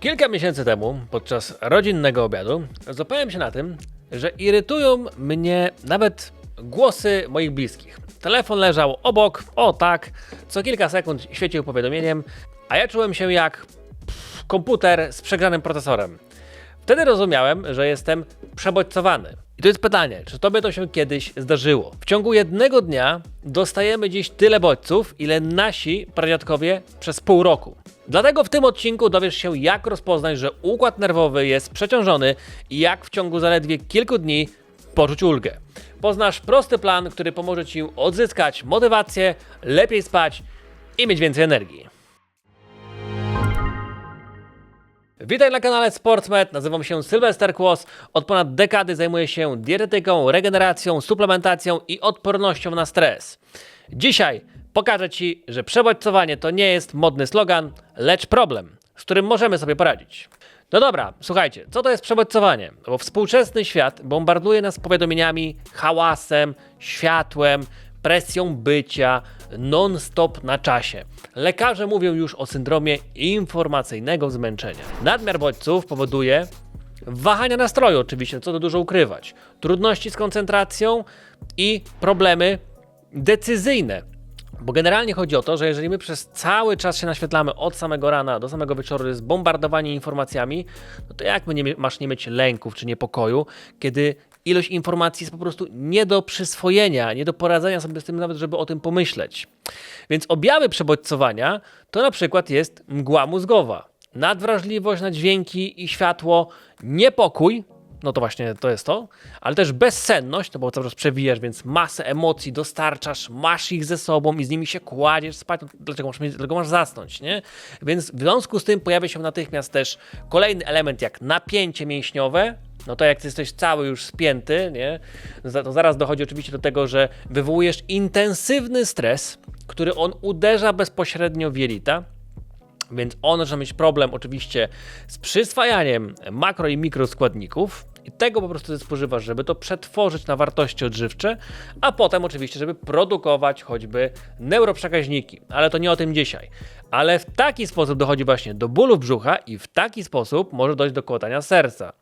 Kilka miesięcy temu, podczas rodzinnego obiadu, złapałem się na tym, że irytują mnie nawet głosy moich bliskich. Telefon leżał obok, o tak, co kilka sekund świecił powiadomieniem, a ja czułem się jak komputer z przegranym procesorem. Wtedy rozumiałem, że jestem przebodźcowany. I to jest pytanie, czy tobie to się kiedyś zdarzyło? W ciągu jednego dnia dostajemy dziś tyle bodźców, ile nasi pradziadkowie przez pół roku. Dlatego w tym odcinku dowiesz się, jak rozpoznać, że układ nerwowy jest przeciążony i jak w ciągu zaledwie kilku dni poczuć ulgę. Poznasz prosty plan, który pomoże ci odzyskać motywację, lepiej spać i mieć więcej energii. Witaj na kanale Sportsmed, nazywam się Sylwester Kłos. Od ponad dekady zajmuję się dietetyką, regeneracją, suplementacją i odpornością na stres. Dzisiaj pokażę Ci, że przebodźcowanie to nie jest modny slogan, lecz problem, z którym możemy sobie poradzić. No dobra, słuchajcie, co to jest przebodźcowanie? Bo współczesny świat bombarduje nas powiadomieniami, hałasem, światłem, presją bycia, non-stop na czasie. Lekarze mówią już o syndromie informacyjnego zmęczenia. Nadmiar bodźców powoduje wahania nastroju, oczywiście, co tu dużo ukrywać, trudności z koncentracją i problemy decyzyjne. Bo generalnie chodzi o to, że jeżeli my przez cały czas się naświetlamy od samego rana do samego wieczoru, jest bombardowanie informacjami, no to jak my nie, masz nie mieć lęków czy niepokoju, kiedy ilość informacji jest po prostu nie do przyswojenia, nie do poradzenia sobie z tym nawet, żeby o tym pomyśleć. Więc objawy przebodźcowania to na przykład jest mgła mózgowa, nadwrażliwość na dźwięki i światło, niepokój, no to właśnie to jest to, ale też bezsenność, no bo cały czas przewijasz, więc masę emocji dostarczasz, masz ich ze sobą i z nimi się kładziesz spać, no dlaczego masz, dlaczego masz zasnąć, nie? Więc w związku z tym pojawia się natychmiast też kolejny element jak napięcie mięśniowe, no to jak ty jesteś cały już spięty, nie? To zaraz dochodzi oczywiście do tego, że wywołujesz intensywny stres, który on uderza bezpośrednio w jelita, więc on może mieć problem oczywiście z przyswajaniem makro i mikroskładników i tego po prostu ty spożywasz, żeby to przetworzyć na wartości odżywcze, a potem oczywiście, żeby produkować choćby neuroprzekaźniki. Ale to nie o tym dzisiaj. Ale w taki sposób dochodzi właśnie do bólów brzucha i w taki sposób może dojść do kołatania serca.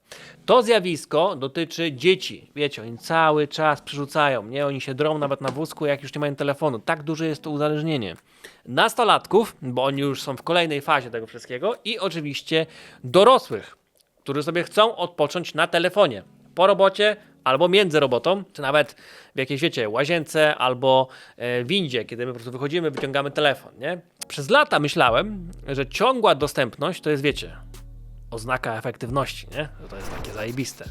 To zjawisko dotyczy dzieci. Wiecie, oni cały czas przerzucają, nie? Oni się drą nawet na wózku, jak już nie mają telefonu. Tak duże jest to uzależnienie. Nastolatków, bo oni już są w kolejnej fazie tego wszystkiego i oczywiście dorosłych, którzy sobie chcą odpocząć na telefonie. Po robocie albo między robotą, czy nawet w jakiejś, wiecie, łazience albo e, windzie, kiedy my po prostu wychodzimy, wyciągamy telefon, nie? Przez lata myślałem, że ciągła dostępność to jest, wiecie, oznaka efektywności, nie? Że to jest takie zajebiste.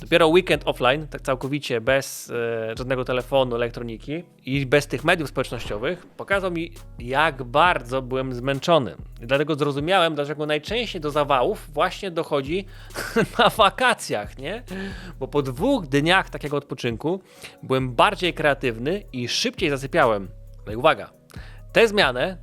Dopiero weekend offline, tak całkowicie bez e, żadnego telefonu, elektroniki i bez tych mediów społecznościowych, pokazał mi, jak bardzo byłem zmęczony. I dlatego zrozumiałem, dlaczego najczęściej do zawałów właśnie dochodzi na wakacjach, nie? Bo po dwóch dniach takiego odpoczynku byłem bardziej kreatywny i szybciej zasypiałem. No i uwaga, tę zmianę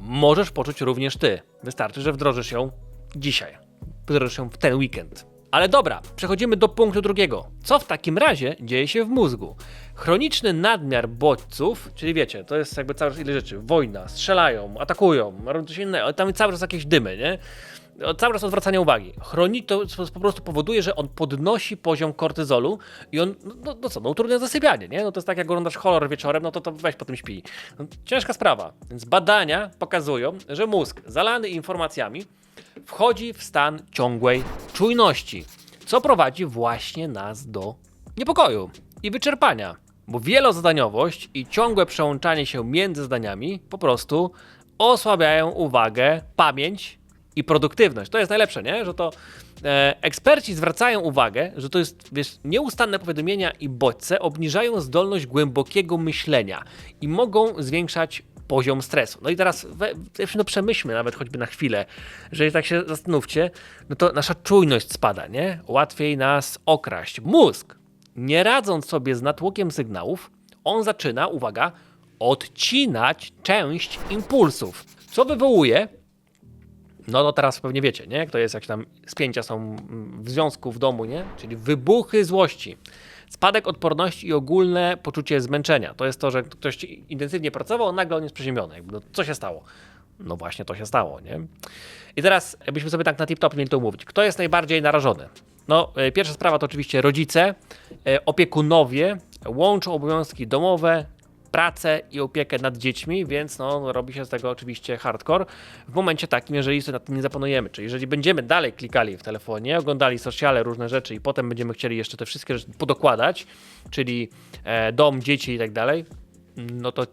możesz poczuć również ty. Wystarczy, że wdrożysz ją dzisiaj. Wdrożysz ją w ten weekend. Ale dobra, przechodzimy do punktu drugiego. Co w takim razie dzieje się w mózgu? Chroniczny nadmiar bodźców, czyli wiecie, to jest jakby cały czas ile rzeczy. Wojna, strzelają, atakują, robią coś innego, tam cały czas jakieś dymy, nie? Cały czas odwracanie uwagi. Chroni to po prostu powoduje, że on podnosi poziom kortyzolu i on, no, no, no co, no utrudnia zasypianie, nie? No to jest tak jak oglądasz horror wieczorem, no to, to weź po tym śpi. No, ciężka sprawa. Więc badania pokazują, że mózg zalany informacjami wchodzi w stan ciągłej czujności, co prowadzi właśnie nas do niepokoju i wyczerpania. Bo wielozadaniowość i ciągłe przełączanie się między zdaniami po prostu osłabiają uwagę, pamięć i produktywność. To jest najlepsze, nie? Że to e, eksperci zwracają uwagę, że to jest, wiesz, nieustanne powiadomienia i bodźce obniżają zdolność głębokiego myślenia i mogą zwiększać poziom stresu. No i teraz we, no przemyślmy nawet choćby na chwilę, że tak się zastanówcie, no to nasza czujność spada, nie? Łatwiej nas okraść. Mózg, nie radząc sobie z natłokiem sygnałów, on zaczyna, uwaga, odcinać część impulsów, co wywołuje no to teraz pewnie wiecie, nie? To jest, jak tam spięcia są w związku w domu, nie? Czyli wybuchy złości. Spadek odporności i ogólne poczucie zmęczenia. To jest to, że ktoś intensywnie pracował, a nagle on jest przeziębiony. Jakby, no, co się stało? No właśnie to się stało, nie? I teraz, jakbyśmy sobie tak na tip-top mieli to umówić. Kto jest najbardziej narażony? No, e, pierwsza sprawa to oczywiście rodzice, e, opiekunowie łączą obowiązki domowe, pracę i opiekę nad dziećmi, więc no, robi się z tego oczywiście hardcore w momencie takim, jeżeli sobie nad tym nie zapanujemy. Czyli jeżeli będziemy dalej klikali w telefonie, oglądali sociale, różne rzeczy i potem będziemy chcieli jeszcze te wszystkie rzeczy podokładać, czyli e, dom, dzieci i tak dalej, no to,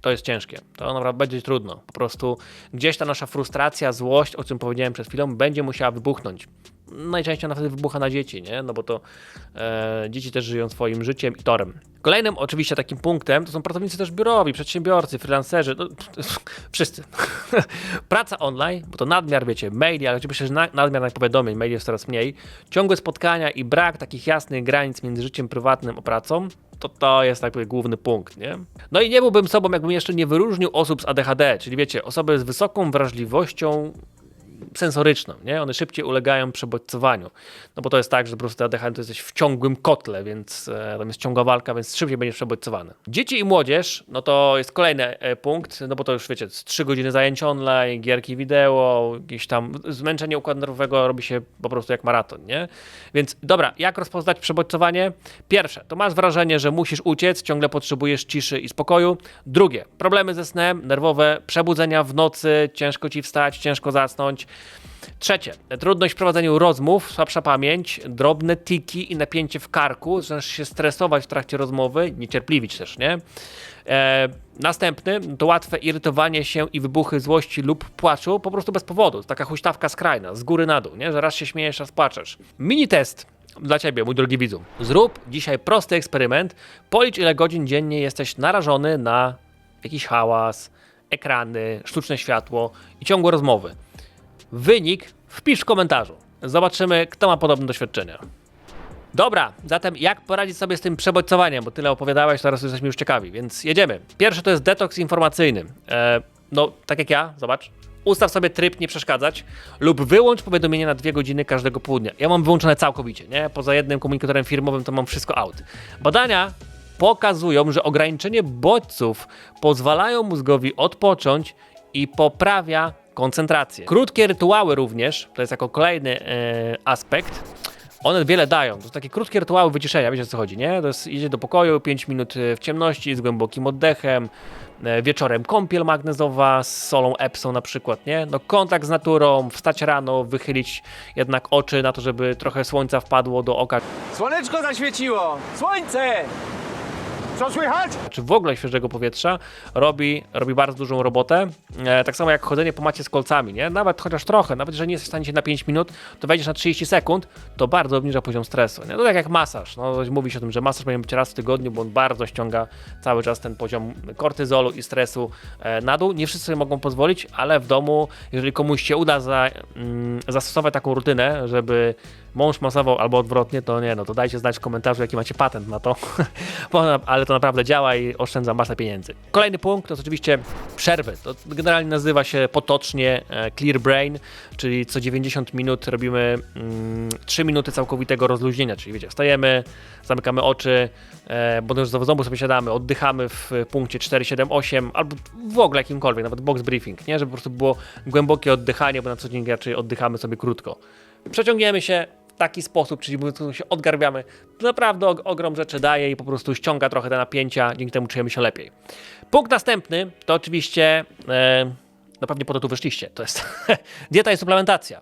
to jest ciężkie. To naprawdę będzie trudno. Po prostu gdzieś ta nasza frustracja, złość, o czym powiedziałem przed chwilą, będzie musiała wybuchnąć. Najczęściej ona wtedy wybucha na dzieci, nie? No bo to e, dzieci też żyją swoim życiem i torem. Kolejnym oczywiście takim punktem to są pracownicy też biurowi, przedsiębiorcy, freelancerzy, no, wszyscy. Praca online, bo to nadmiar, wiecie, maili, ale oczywiście na- nadmiar powiadomień, maili jest coraz mniej, ciągłe spotkania i brak takich jasnych granic między życiem prywatnym a pracą, to to jest jakby główny punkt, nie? No i nie byłbym sobą, jakbym jeszcze nie wyróżnił osób z ADHD, czyli wiecie, osoby z wysoką wrażliwością sensoryczną, nie? One szybciej ulegają przebodźcowaniu. No bo to jest tak, że po prostu ADHD to jesteś w ciągłym kotle, więc e, tam jest ciągła walka, więc szybciej będziesz przebodźcowany. Dzieci i młodzież, no to jest kolejny e, punkt, no bo to już wiecie, z 3 godziny zajęć online, gierki wideo, jakieś tam zmęczenie układu nerwowego robi się po prostu jak maraton, nie? Więc dobra, jak rozpoznać przebodźcowanie? Pierwsze, to masz wrażenie, że musisz uciec, ciągle potrzebujesz ciszy i spokoju. Drugie, problemy ze snem, nerwowe, przebudzenia w nocy, ciężko ci wstać, ciężko zasnąć. Trzecie, trudność w prowadzeniu rozmów, słabsza pamięć, drobne tiki i napięcie w karku, zaczynasz się stresować w trakcie rozmowy, niecierpliwić też, nie? E, następny to łatwe irytowanie się i wybuchy złości lub płaczu po prostu bez powodu. Taka huśtawka skrajna, z góry na dół, nie? że raz się śmiejesz, raz płaczesz. Mini test dla ciebie, mój drogi widzu. Zrób dzisiaj prosty eksperyment. Policz ile godzin dziennie jesteś narażony na jakiś hałas, ekrany, sztuczne światło i ciągłe rozmowy. Wynik wpisz w komentarzu. Zobaczymy, kto ma podobne doświadczenia. Dobra, zatem jak poradzić sobie z tym przebodźcowaniem, bo tyle opowiadałeś, teraz jesteśmy już ciekawi, więc jedziemy. Pierwszy to jest detoks informacyjny. E, no, tak jak ja, zobacz. Ustaw sobie tryb nie przeszkadzać lub wyłącz powiadomienia na dwie godziny każdego południa. Ja mam wyłączone całkowicie, nie? Poza jednym komunikatorem firmowym to mam wszystko out. Badania pokazują, że ograniczenie bodźców pozwalają mózgowi odpocząć i poprawia koncentrację. Krótkie rytuały również, to jest jako kolejny e, aspekt, one wiele dają. To są takie krótkie rytuały wyciszenia, wiecie o co chodzi, nie? To jest idzie do pokoju, 5 minut e, w ciemności, z głębokim oddechem, e, wieczorem kąpiel magnezowa z solą Epsom na przykład, nie? No kontakt z naturą, wstać rano, wychylić jednak oczy na to, żeby trochę słońca wpadło do oka, Słoneczko zaświeciło! Słońce! Co słychać? czy w ogóle świeżego powietrza robi, robi bardzo dużą robotę. E, tak samo jak chodzenie po macie z kolcami, nie? Nawet chociaż trochę, nawet jeżeli nie jesteś w stanie się na 5 minut, to wejdziesz na 30 sekund, to bardzo obniża poziom stresu. Nie? To tak jak masaż. No, mówi się o tym, że masaż powinien być raz w tygodniu, bo on bardzo ściąga cały czas ten poziom kortyzolu i stresu e, na dół. Nie wszyscy sobie mogą pozwolić, ale w domu, jeżeli komuś się uda za, mm, zastosować taką rutynę, żeby mąż masował albo odwrotnie, to nie, no to dajcie znać w komentarzu, jaki macie patent na to, ale to naprawdę działa i oszczędza masę pieniędzy. Kolejny punkt to jest oczywiście przerwy. To generalnie nazywa się potocznie e, clear brain, czyli co 90 minut robimy mm, 3 minuty całkowitego rozluźnienia, czyli wiecie, wstajemy, zamykamy oczy, e, bo już z zębu sobie siadamy, oddychamy w punkcie 4, 7, 8 albo w ogóle jakimkolwiek, nawet box briefing, nie, żeby po prostu było głębokie oddychanie, bo na co dzień raczej oddychamy sobie krótko. Przeciągniemy się taki sposób, czyli się odgarbiamy, to naprawdę og- ogrom rzeczy daje i po prostu ściąga trochę te napięcia, dzięki temu czujemy się lepiej. Punkt następny to oczywiście, e, no pewnie po to tu wyszliście, to jest dieta i suplementacja.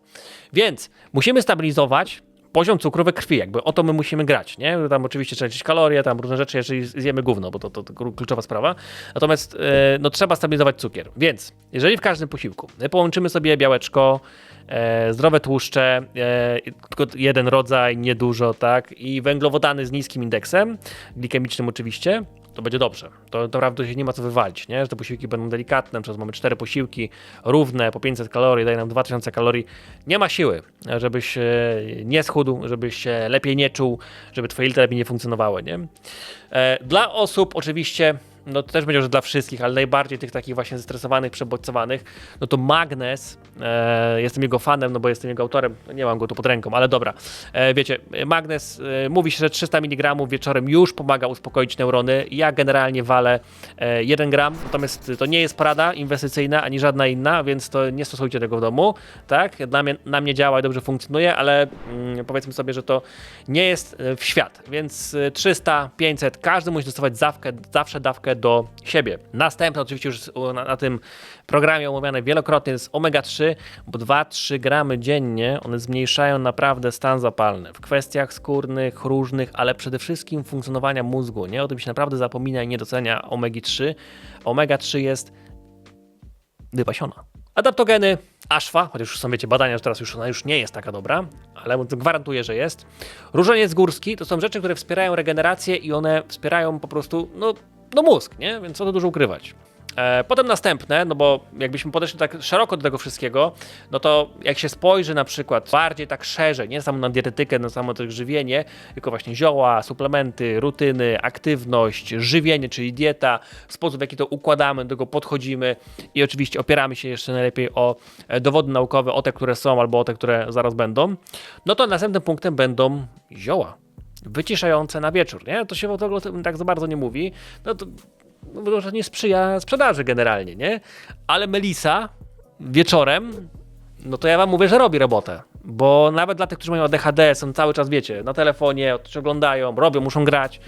Więc musimy stabilizować poziom cukru we krwi, jakby o to my musimy grać, nie? Tam oczywiście trzeba liczyć kalorie, tam różne rzeczy, jeżeli zjemy gówno, bo to, to, to kluczowa sprawa. Natomiast e, no, trzeba stabilizować cukier. Więc jeżeli w każdym posiłku my połączymy sobie białeczko, e, zdrowe tłuszcze, e, tylko jeden rodzaj, niedużo, tak, i węglowodany z niskim indeksem, glikemicznym oczywiście, to będzie dobrze. To naprawdę się nie ma co wywalić, nie? Że te posiłki będą delikatne, przez mamy cztery posiłki równe, po 500 kalorii, daje nam 2000 kalorii. Nie ma siły, żebyś e, nie schudł, żebyś się lepiej nie czuł, żeby twoje jelita lepiej nie funkcjonowały, nie? Dla osób oczywiście no to też będzie już dla wszystkich, ale najbardziej tych takich właśnie zestresowanych, przebodźcowanych, no to Magnes, e, jestem jego fanem, no bo jestem jego autorem, no nie mam go tu pod ręką, ale dobra. E, wiecie, Magnes, e, mówi się, że 300 mg wieczorem już pomaga uspokoić neurony. Ja generalnie walę e, 1 gram, natomiast to nie jest porada inwestycyjna, ani żadna inna, więc to nie stosujcie tego w domu, tak? Dla mnie, na mnie działa i dobrze funkcjonuje, ale mm, powiedzmy sobie, że to nie jest e, w świat, więc e, 300, 500, każdy musi dostawać zawkę, zawsze dawkę do siebie. Następne oczywiście już na, na tym programie omawiane wielokrotnie jest omega-3, bo 2-3 gramy dziennie, one zmniejszają naprawdę stan zapalny w kwestiach skórnych, różnych, ale przede wszystkim funkcjonowania mózgu, nie? O tym się naprawdę zapomina i nie docenia omegi-3. Omega-3 jest wypasiona. Adaptogeny Ashwa, chociaż już są wiecie badania, że teraz już ona już nie jest taka dobra, ale gwarantuję, że jest. Różaniec górski to są rzeczy, które wspierają regenerację i one wspierają po prostu no, no mózg, nie? Więc co to dużo ukrywać. E, potem następne, no bo jakbyśmy podeszli tak szeroko do tego wszystkiego, no to jak się spojrzy na przykład bardziej tak szerzej, nie samo na dietetykę, na samo to żywienie, tylko właśnie zioła, suplementy, rutyny, aktywność, żywienie, czyli dieta, sposób w jaki to układamy, do tego podchodzimy i oczywiście opieramy się jeszcze najlepiej o e, dowody naukowe, o te, które są albo o te, które zaraz będą, no to następnym punktem będą zioła wyciszające na wieczór, nie? To się w ogóle tak za bardzo nie mówi, no to no, bo to nie sprzyja sprzedaży generalnie, nie? Ale Melisa wieczorem, no to ja wam mówię, że robi robotę. Bo nawet dla tych, którzy mają ADHD, są cały czas, wiecie, na telefonie, oglądają, robią, muszą grać.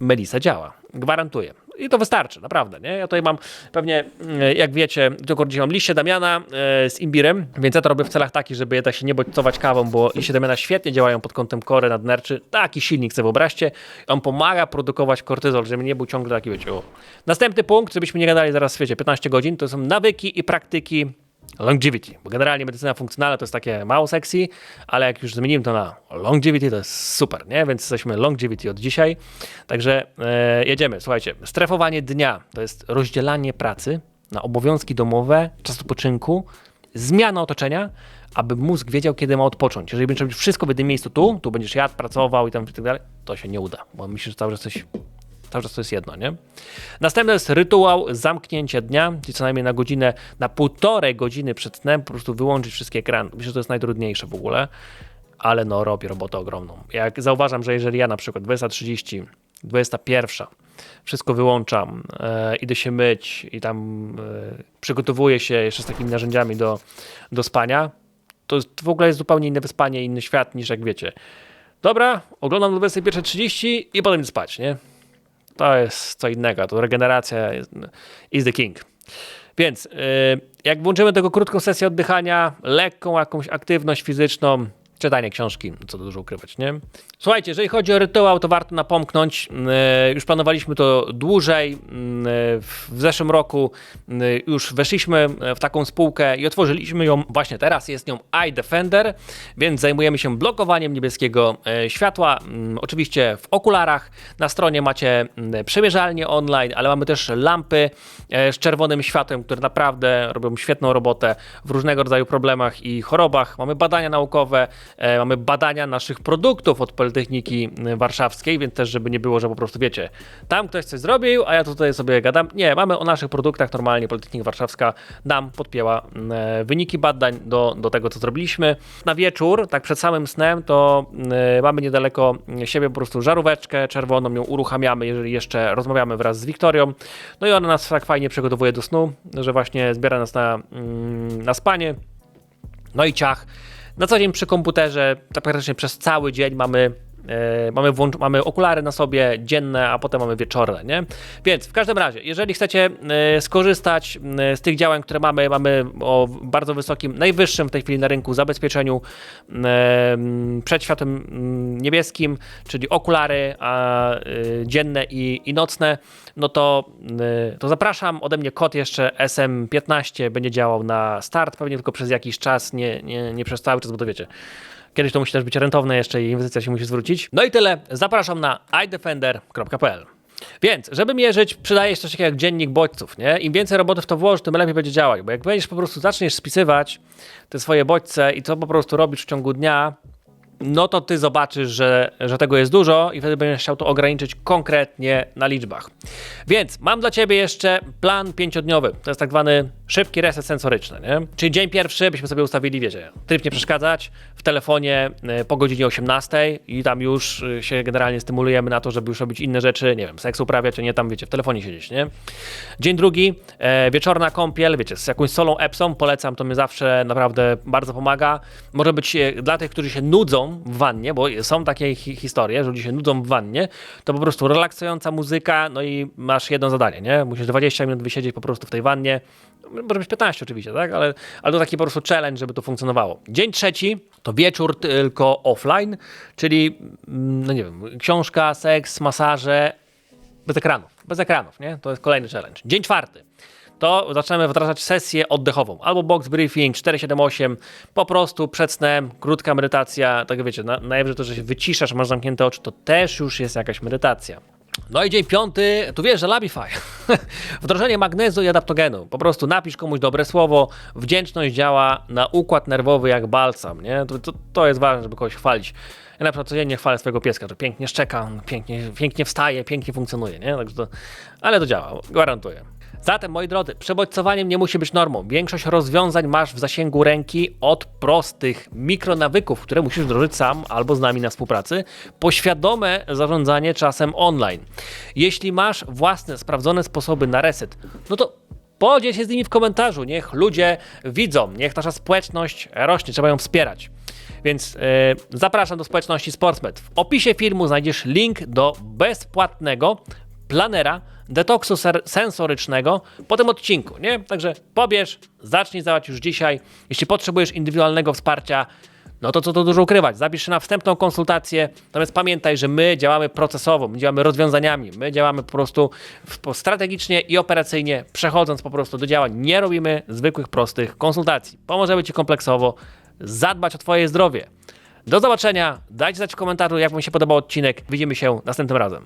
Melisa działa. Gwarantuję. I to wystarczy, naprawdę. Nie? Ja tutaj mam pewnie, mm, jak wiecie, tylko dzisiaj mam liście Damiana e, z imbirem, więc ja to robię w celach takich, żeby jednak się nie bodźcować kawą, bo liście Damiana świetnie działają pod kątem kory nadnerczy. Taki silnik sobie wyobraźcie. On pomaga produkować kortyzol, żeby nie był ciągle taki, wiecie, o. Następny punkt, żebyśmy nie gadali zaraz, wiecie, 15 godzin, to są nawyki i praktyki longevity, bo generalnie medycyna funkcjonalna to jest takie mało sexy, ale jak już zmienimy to na longevity, to jest super, nie? Więc jesteśmy longevity od dzisiaj. Także e, jedziemy. Słuchajcie, strefowanie dnia to jest rozdzielanie pracy na obowiązki domowe, czas odpoczynku, zmiana otoczenia, aby mózg wiedział, kiedy ma odpocząć. Jeżeli będziesz robić wszystko w jednym miejscu tu, tu będziesz jadł, pracował i tam i tak dalej, to się nie uda, bo myślisz, że cały czas coś Cały czas to jest jedno, nie? Następny jest rytuał zamknięcia dnia, czyli co najmniej na godzinę, na półtorej godziny przed snem po prostu wyłączyć wszystkie ekrany. Myślę, że to jest najtrudniejsze w ogóle, ale no robi robotę ogromną. Jak zauważam, że jeżeli ja na przykład 20.30, 21, wszystko wyłączam, e, idę się myć i tam e, przygotowuję się jeszcze z takimi narzędziami do, do spania, to w ogóle jest zupełnie inne wyspanie, inny świat niż jak wiecie. Dobra, oglądam do 21.30 i potem spać, nie? To jest co innego, to regeneracja is the king. Więc yy, jak włączymy tego krótką sesję oddychania, lekką jakąś aktywność fizyczną, czytanie książki, co dużo ukrywać, nie? Słuchajcie, jeżeli chodzi o rytuał, to warto napomknąć. Yy, już planowaliśmy to dłużej. Yy, w zeszłym roku yy, już weszliśmy w taką spółkę i otworzyliśmy ją właśnie teraz. Jest nią iDefender, więc zajmujemy się blokowaniem niebieskiego e, światła. Mm, Oczywiście w okularach. Na stronie macie mm, przemierzalnię online, ale mamy też lampy e, z czerwonym światłem, które naprawdę robią świetną robotę w różnego rodzaju problemach i chorobach. Mamy badania naukowe, e, mamy badania naszych produktów od Politechniki y, Warszawskiej, więc też, żeby nie było, że po prostu wiecie, tam ktoś coś zrobił, a ja tutaj sobie gadam. Nie, mamy o naszych produktach normalnie. Politechnika Warszawska nam podpięła e, wyniki badań do, do tego, co zrobiliśmy. Na wieczór, tak przed samym snem, to e, mamy niedaleko siebie po prostu żaróweczkę czerwoną, ją uruchamiamy, jeżeli jeszcze rozmawiamy wraz z Wiktorią. No i ona nas tak fajnie przygotowuje do snu, że właśnie zbiera nas na, na spanie. No i ciach. Na co dzień przy komputerze, tak praktycznie przez cały dzień mamy, e, mamy, włącz- mamy okulary na sobie dzienne, a potem mamy wieczorne, nie? Więc w każdym razie, jeżeli chcecie e, skorzystać e, z tych działań, które mamy, mamy o bardzo wysokim, najwyższym w tej chwili na rynku zabezpieczeniu przed światłem mm, niebieskim, czyli okulary dzienne i, i nocne, no to, y, to zapraszam. Ode mnie kod jeszcze SM15 będzie działał na start, pewnie tylko przez jakiś czas, nie, nie, nie przez cały czas, bo to wiecie. Kiedyś to musi też być rentowne jeszcze i inwestycja się musi zwrócić. No i tyle. Zapraszam na idefender.pl. Więc, żeby mierzyć, przydaje się coś takiego jak dziennik bodźców, nie? Im więcej roboty w to włożysz, tym lepiej będzie działać, bo jak będziesz po prostu zaczniesz spisywać te swoje bodźce i co po prostu robisz w ciągu dnia, no to ty zobaczysz, że, że tego jest dużo i wtedy będziesz chciał to ograniczyć konkretnie na liczbach. Więc mam dla ciebie jeszcze plan pięciodniowy. To jest tak zwany szybki reset sensoryczny, nie? Czyli dzień pierwszy byśmy sobie ustawili, wiecie, tryb nie przeszkadzać telefonie y, po godzinie 18 i tam już y, się generalnie stymulujemy na to, żeby już robić inne rzeczy, nie wiem, seks uprawiać, a nie tam, wiecie, w telefonie siedzieć, nie? Dzień drugi, e, wieczorna kąpiel, wiecie, z jakąś solą Epsom, polecam, to mi zawsze naprawdę bardzo pomaga. Może być e, dla tych, którzy się nudzą w wannie, bo są takie hi historie, że ludzie się nudzą w wannie, to po prostu relaksująca muzyka, no i masz jedno zadanie, nie? Musisz 20 minut wysiedzieć po prostu w tej wannie, może być 15 oczywiście, tak? Ale, ale to taki po prostu challenge, żeby to funkcjonowało. Dzień trzeci to wieczór tylko offline, czyli, mm, no nie wiem, książka, seks, masaże, bez ekranów. Bez ekranów, nie? To jest kolejny challenge. Dzień czwarty. To zaczynamy wdrażać sesję oddechową. Albo box briefing 478, po prostu przed snem, krótka medytacja. Tak wiecie, na, najwyżej to, że się wyciszasz, masz zamknięte oczy, to też już jest jakaś medytacja. No i dzień piąty, tu wiesz, że Labify. Wdrożenie magnezu i adaptogenu. Po prostu napisz komuś dobre słowo. Wdzięczność działa na układ nerwowy jak balsam, nie? To, to, to jest ważne, żeby kogoś chwalić. Ja na przykład codziennie chwalę swojego pieska, że pięknie szczeka, pięknie, pięknie wstaje, pięknie funkcjonuje, nie? Także to, ale to działa, gwarantuję. Zatem, moi drodzy, przebodźcowaniem nie musi być normą. Większość rozwiązań masz w zasięgu ręki od prostych mikronawyków, które musisz wdrożyć sam albo z nami na współpracy, po świadome zarządzanie czasem online. Jeśli masz własne, sprawdzone sposoby na reset, no to podziel się z nimi w komentarzu. Niech ludzie widzą, niech nasza społeczność rośnie, trzeba ją wspierać. Więc e, zapraszam do społeczności Sportsmet. W opisie filmu znajdziesz link do bezpłatnego planera detoksu sensorycznego po tym odcinku, nie? Także pobierz, zacznij działać już dzisiaj. Jeśli potrzebujesz indywidualnego wsparcia, no to co to dużo ukrywać. Zapisz się na wstępną konsultację. Natomiast pamiętaj, że my działamy procesowo, my działamy rozwiązaniami, my działamy po prostu strategicznie i operacyjnie, przechodząc po prostu do działań. Nie robimy zwykłych, prostych konsultacji. Pomożemy Ci kompleksowo zadbać o Twoje zdrowie. Do zobaczenia. Dajcie znać w komentarzu, jak Wam się podobał odcinek. Widzimy się następnym razem.